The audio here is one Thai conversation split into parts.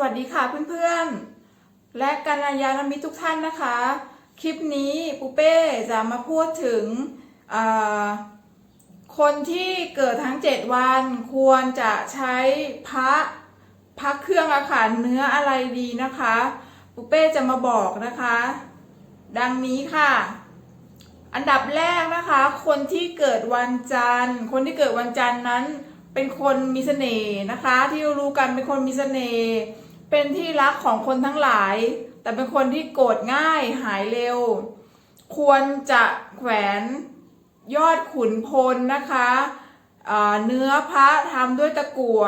วัสดีค่ะเพื่อนๆ และกัลยาณมิตรทุกท่านนะคะ คลิปนี้ปูเป้จะมาพูดถึงคนที่เกิดทั้ง 7 วันควรจะใช้พระพักเครื่องอาหารเนื้ออะไรดีนะคะปูเป้จะมาบอกนะคะ ดังนี้ค่ะ อันดับแรกนะคะ คนที่เกิดวันจันทร์ คนที่เกิดวันจันทร์นั้นเป็นคนมีเสน่ห์นะคะ ที่รู้กันเป็นคนมีเสน่ห์ เป็นที่รักของคนทั้งหลาย แต่เป็นคนที่โกรธง่ายหายเร็ว ควรจะแขวนยอดขุนพลนะคะเนื้อพระทำด้วยตะกั่ว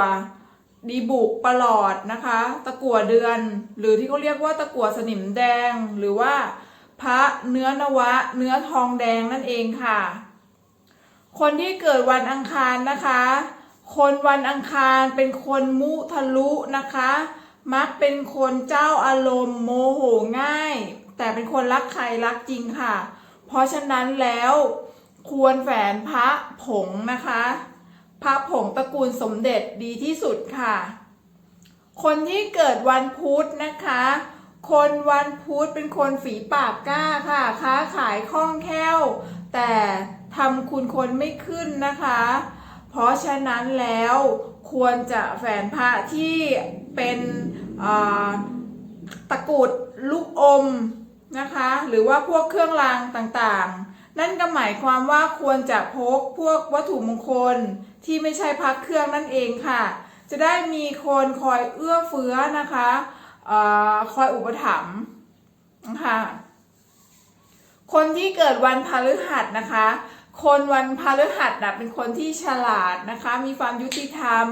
ดีบุกประหลอดนะคะ ตะกั่วเดือน หรือที่เขาเรียกว่าตะกั่วสนิมแดง หรือว่าพระเนื้อนวะ เนื้อทองแดงนั่นเองค่ะ คนที่เกิดวันอังคารนะคะ คนวันอังคารเป็นคนมุทะลุนะคะ มักเป็นคนเจ้าอารมณ์โมโหง่าย แต่เป็นคนรักใครรักจริงค่ะ เพราะฉะนั้นแล้วควรแฝนพระผงนะคะ พระผงตระกูลสมเด็จดีที่สุดค่ะ คนที่เกิดวันพุธนะคะ คนวันพุธเป็นคนฝีปากกล้าค่ะ ค้าขายคล่องแคล่ว แต่ทำคุณคนไม่ขึ้นนะคะ เพราะฉะนั้นแล้ว ควรจะแฝนพระที่เป็นตะกรุดลูกอมนะคะ หรือว่าพวกเครื่องรางต่างๆ นั่นก็หมายความว่าควรจะพกพวกวัตถุมงคลที่ไม่ใช่พักเครื่องนั่นเองค่ะ จะได้มีคนคอยเอื้อเฟื้อนะคะอคอยอุปถัมภ์นะคะคนที่เกิดวันพฤหัสนะคะ คนวันพฤหัสนะเป็นคนที่ฉลาดนะคะ มีความยุติธรรม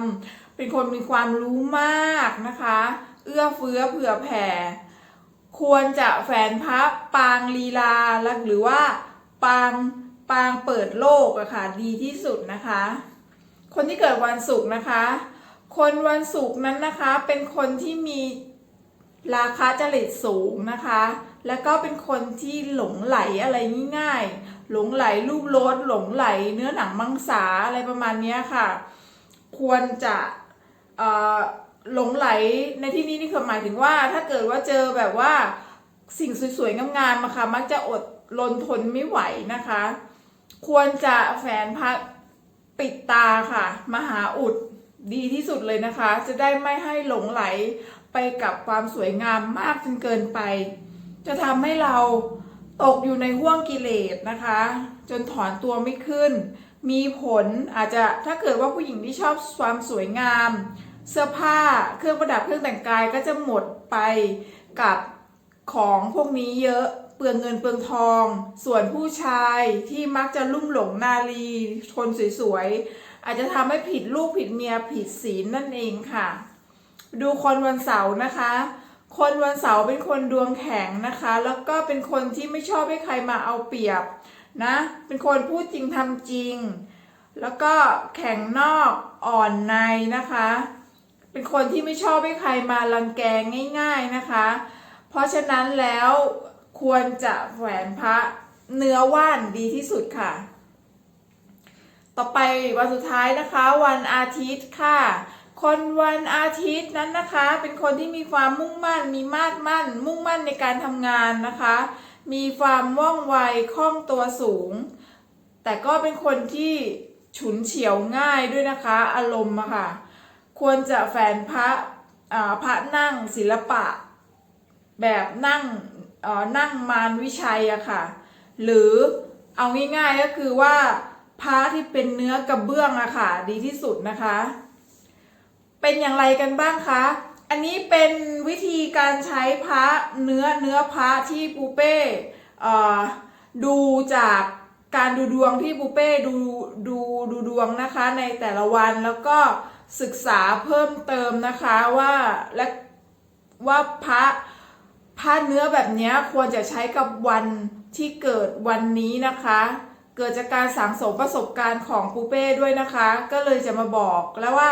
เป็นคนมีความรู้มากนะคะ เอื้อเฟื้อเผื่อแผ่ ควรจะแฝนพระปางลีลาลหรือว่าปางปางเปิดโลกอะค่ะดีที่สุดนะคะ คนที่เกิดวันศุกร์นะคะ คนวันศุกร์นั้นนะคะ เป็นคนที่มีราคาจริตสูงนะคะ แล้วก็เป็นคนที่หลงไหลอะไรง่ายๆ หลงไหลรูปรสหลงไหลเนื้อหนังมังสาอะไรประมาณนี้ค่ะ ควรจะเออหลงไหลในที่นี้นี่คือหมายถึงว่า ถ้าเกิดว่าเจอแบบว่าสิ่งสวยๆงามๆอะค่ะมักจะอดรนทนไม่ไหวนะคะ ควรจะแฝนพระปิดตาค่ะ มหาอุดดีที่สุดเลยนะคะ จะได้ไม่ให้หลงไหลไปกับความสวยงามมากจนเกินไป จะทำให้เรา ตกอยู่ในห่วงกิเลสนะคะ จนถอนตัวไม่ขึ้น มีผลอาจจะถ้าเกิดว่าผู้หญิงที่ชอบความสวยงาม เสื้อผ้าเครื่องประดับเครื่องแต่งกายก็จะหมดไปกับของพวกนี้เยอะเปลืองเงินเปลืองทอง ส่วนผู้ชายที่มักจะลุ่มหลงนาลีคนสวยๆอาจจะทำให้ผิดลูกผิดเมียผิดศีลนั่นเองค่ะ ดูคนวันเสาร์นะคะ คนวันเสาร์เป็นคนดวงแข็งนะคะ แล้วก็เป็นคนที่ไม่ชอบให้ใครมาเอาเปรียบนะ เป็นคนพูดจริงทำจริง แล้วก็แข็งนอกอ่อนในนะคะ เป็นคนที่ไม่ชอบให้ใครมารังแกง่าย ๆนะคะ เพราะฉะนั้นแล้วควรจะแขวนพระเนื้อว่านดีที่สุดค่ะ ต่อไปวันสุดท้ายนะคะ วันอาทิตย์ค่ะ คนวันอาทิตย์นั้นนะคะ เป็นคนที่มีความมุ่งมั่น มีมาดมั่น มุ่งมั่นในการทำงานนะคะ มีความว่องไวคล่องตัวสูง แต่ก็เป็นคนที่ฉุนเฉียวง่ายด้วยนะคะ อารมณ์อะค่ะ ควรจะแฝนพระอ่าพระนั่งศิลปะ แบบนั่งนั่งมารวิชัยอะค่ะ หรือเอาง่ายๆก็คือว่าพระที่เป็นเนื้อกระเบื้องอะค่ะ ดีที่สุดนะคะ เป็นอย่างไรกันบ้างคะ อันนี้เป็นวิธีการใช้พระเนื้อเนื้อพระที่ปูเป้ดูจากการดูดวงที่ปูเป้ดูดูดูดวงนะคะในแต่ละวันแล้วก็ศึกษาเพิ่มเติมนะคะว่าและว่าพระพระเนื้อแบบนี้ควรจะใช้กับวันที่เกิดวันนี้นะคะ เกิดจากการสังสมประสบการณ์ของปูเป้ด้วยนะคะ ก็เลยจะมาบอกแล้วว่า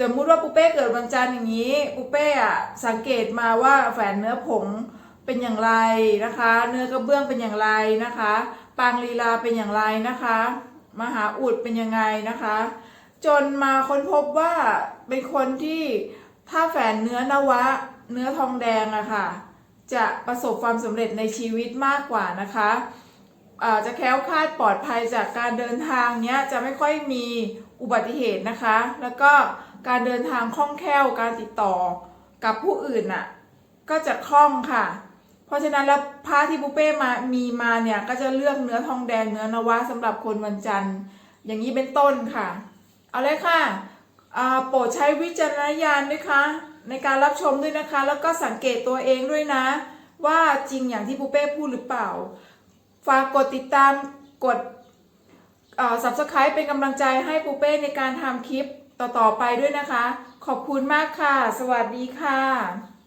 สมมติว่าปูเป้เกิดวันจันทร์อย่างนี้ปูเป้อะสังเกตมาว่าแฝนเนื้อผงเป็นอย่างไรนะคะ เนื้อกระเบื้องเป็นอย่างไรนะคะ ปางลีลาเป็นอย่างไรนะคะ มหาอุดเป็นยังไงนะคะ จนมาค้นพบว่าเป็นคนที่ถ้าแฝนเนื้อนวะ เนื้อทองแดงอะค่ะจะประสบความสำเร็จในชีวิตมากกว่านะคะอ่าจะแคล้วคลาดปลอดภัยจากการเดินทางเนี้ยจะไม่ค่อยมีอุบัติเหตุนะคะ แล้วก็ การเดินทางคล่องแคล่วการติดต่อกับผู้อื่นน่ะก็จะคล่องค่ะ เพราะฉะนั้นแล้วผ้าที่บุเป้มามีมาเนี่ยก็จะเลือกเนื้อทองแดงเนื้อนวะสำหรับคนวันจันทร์ อย่างนี้เป็นต้นค่ะ เอาเลยค่ะโปรดใช้วิจารณญาณด้วยค่ะในการรับชมด้วยนะคะ แล้วก็สังเกตตัวเองด้วยนะ ว่าจริงอย่างที่ปูเป้พูดหรือเปล่า ฝากกดติดตามกด subscribe เป็นกำลังใจให้ปูเป้ในการทำคลิป ต่อๆไปด้วยนะคะ ขอบคุณมากค่ะ สวัสดีค่ะ